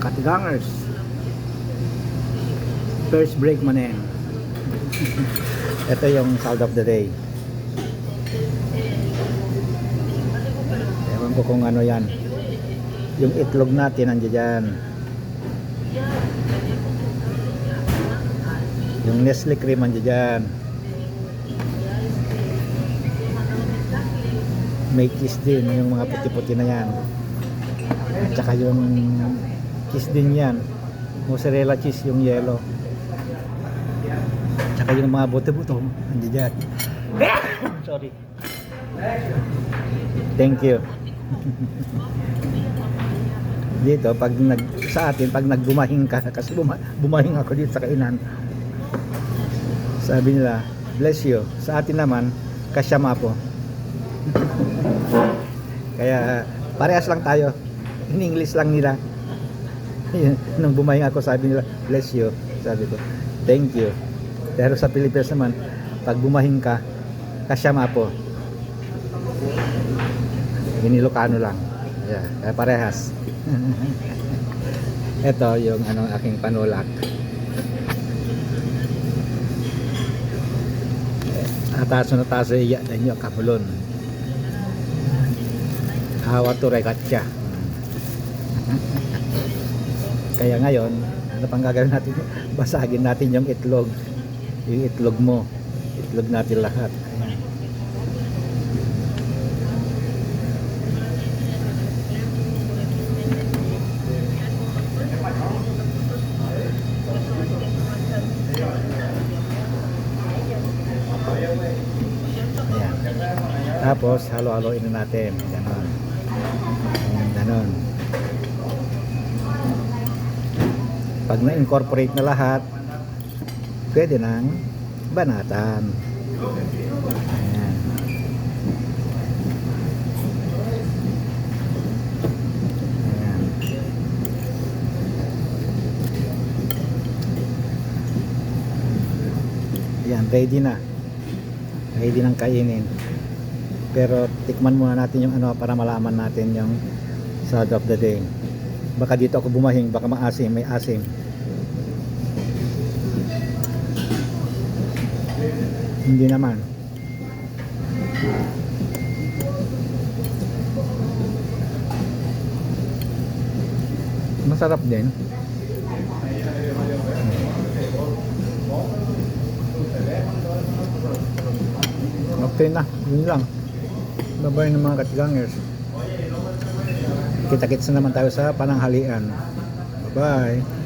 mga katigangers. First break mo na yan. Ito yung sound of the day. Ewan ko kung ano yan. Yung itlog natin nandiyan dyan. Yung Nestle cream nandiyan dyan. May kiss din yung mga puti-puti na yan. At saka yung cheese din yan. Mozzarella cheese yung yellow. Tsaka yung mga buto-buto. Nandiyan dyan. Sorry. Thank you. dito, pag nag, sa atin, pag nagbumahing ka, kasi buma, bumahing ako dito sa kainan. Sabi nila, bless you. Sa atin naman, kasyama po. Kaya, parehas lang tayo. In English lang nila. Nung bumahing ako, sabi nila, bless you. Sabi ko, thank you. Pero sa Pilipinas naman, pag bumahing ka, kasyama po. Inilocano lang. Yeah, kaya parehas. Ito yung ano aking panulak. Ataso na taso iya na kabulon. Hawa to regatya. Kaya ngayon, ano pang gagawin natin? Basagin natin yung itlog. Yung itlog mo. Itlog natin lahat. Tapos, halo-haloin na natin. Ganon. Ganon. Pag na-incorporate na lahat, pwede nang banatan. Ayan. Ayan. Ayan, ready na. Ready nang kainin. Pero tikman muna natin yung ano para malaman natin yung sound of the day. Baka dito ako bumahing, baka maasim, may asim. Hindi naman. Masarap din. Okay na, yun lang. Babay ng mga katigangers. Kita-kits na naman tayo sa pananghalian. Bye-bye.